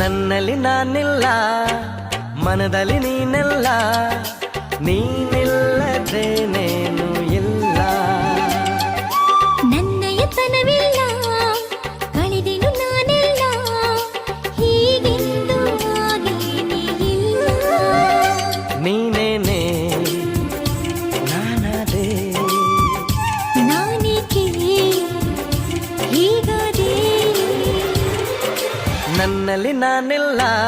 ನಾನಿಲ್ಲ ಮನದಲ್ಲಿ ನೀನೆಲ್ಲ ನೀನಿಲ್ಲದೇನೇನು ಇಲ್ಲ. ನನ್ನ ಯತನವಿಲ್ಲ ನನ್ನಲ್ಲಿ ನಾನಿಲ್ಲ.